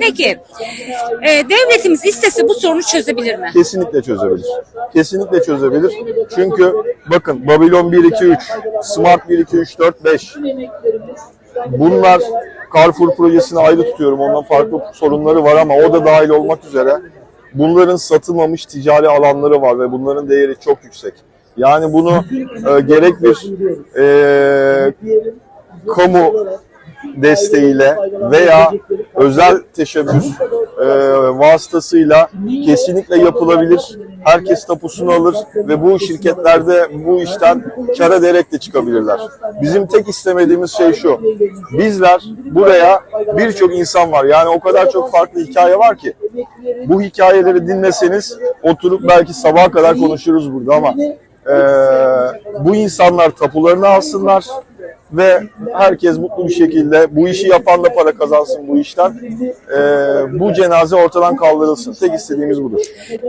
Peki e, devletimiz istese bu sorunu çözebilir mi? Kesinlikle çözebilir. Kesinlikle çözebilir. Çünkü bakın Babylon 1, 2, 3, Smart 1, 2, 3, 4, 5. Bunlar Carrefour projesini ayrı tutuyorum. Ondan farklı sorunları var ama o da dahil olmak üzere bunların satılmamış ticari alanları var ve bunların değeri çok yüksek. Yani bunu e, gerek bir e, kamu desteğiyle veya özel teşebbüs e, vasıtasıyla kesinlikle yapılabilir. Herkes tapusunu alır ve bu şirketlerde bu işten kar ederek de çıkabilirler. Bizim tek istemediğimiz şey şu. Bizler buraya birçok insan var. Yani o kadar çok farklı hikaye var ki. Bu hikayeleri dinleseniz oturup belki sabaha kadar konuşuruz burada ama e, bu insanlar tapularını alsınlar ve herkes mutlu bir şekilde bu işi yapan da para kazansın bu işten. E, bu cenaze ortadan kaldırılsın. Tek istediğimiz budur.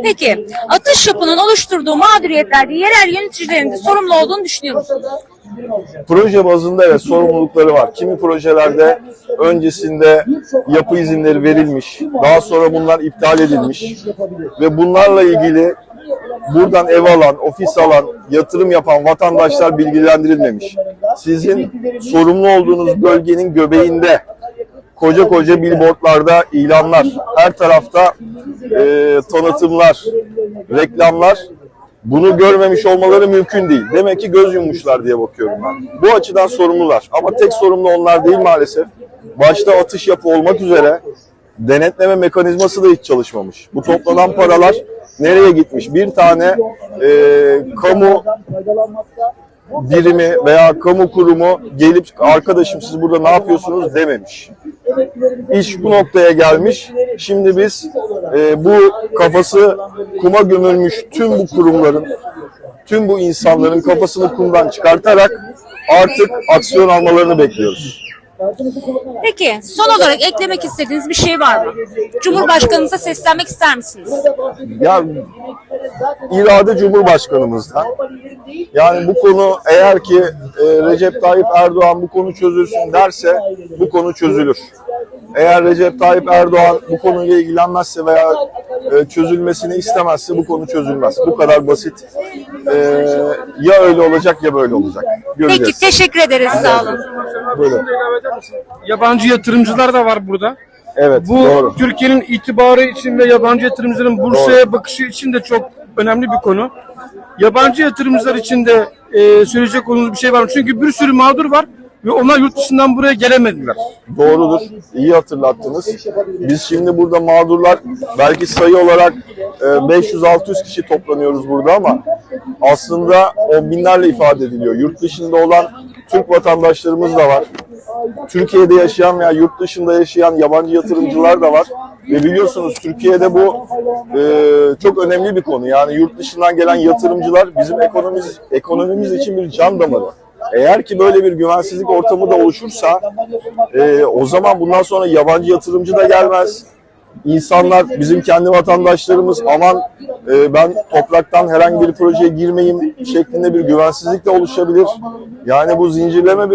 Peki atış yapının oluşturduğu mağduriyetlerde yerel yöneticilerin de sorumlu olduğunu düşünüyor musunuz? Proje bazında evet sorumlulukları var. Kimi projelerde öncesinde yapı izinleri verilmiş, daha sonra bunlar iptal edilmiş ve bunlarla ilgili buradan ev alan, ofis alan, yatırım yapan vatandaşlar bilgilendirilmemiş. Sizin sorumlu olduğunuz bölgenin göbeğinde koca koca billboardlarda ilanlar, her tarafta e, tanıtımlar, reklamlar bunu görmemiş olmaları mümkün değil. Demek ki göz yummuşlar diye bakıyorum ben. Bu açıdan sorumlular. Ama tek sorumlu onlar değil maalesef. Başta atış yapı olmak üzere denetleme mekanizması da hiç çalışmamış. Bu toplanan paralar nereye gitmiş? Bir tane e, kamu birimi veya kamu kurumu gelip arkadaşım siz burada ne yapıyorsunuz dememiş. İş bu noktaya gelmiş. Şimdi biz e, bu kafası kuma gömülmüş tüm bu kurumların, tüm bu insanların kafasını kumdan çıkartarak artık aksiyon almalarını bekliyoruz. Peki son olarak eklemek istediğiniz bir şey var mı? Cumhurbaşkanınıza seslenmek ister misiniz? Ya irade Cumhurbaşkanımızdan. Yani bu konu eğer ki e, Recep Tayyip Erdoğan bu konu çözülsün derse bu konu çözülür. Eğer Recep Tayyip Erdoğan bu konuyla ilgilenmezse veya e, çözülmesini istemezse bu konu çözülmez. Bu kadar basit. E, ya öyle olacak ya böyle olacak. Göreceğiz. Peki teşekkür ederiz sağ olun. Böyle. Yabancı yatırımcılar da var burada. Evet Bu doğru. Türkiye'nin itibarı için ve yabancı yatırımcıların Bursa'ya bakışı için de çok önemli bir konu. Yabancı yatırımcılar için de e, söyleyecek olduğunuz bir şey var mı? Çünkü bir sürü mağdur var ve onlar yurt dışından buraya gelemediler. Doğrudur. İyi hatırlattınız. Biz şimdi burada mağdurlar belki sayı olarak e, 500-600 kişi toplanıyoruz burada ama aslında on binlerle ifade ediliyor. Yurt dışında olan Türk vatandaşlarımız da var. Türkiye'de yaşayan veya yurt dışında yaşayan yabancı yatırımcılar da var. Ve biliyorsunuz Türkiye'de bu e, çok önemli bir konu. Yani yurt dışından gelen yatırımcılar bizim ekonomimiz, ekonomimiz için bir can damarı. Eğer ki böyle bir güvensizlik ortamı da oluşursa e, o zaman bundan sonra yabancı yatırımcı da gelmez. İnsanlar bizim kendi vatandaşlarımız aman e, ben topraktan herhangi bir projeye girmeyeyim şeklinde bir güvensizlik de oluşabilir. Yani bu zincirleme bir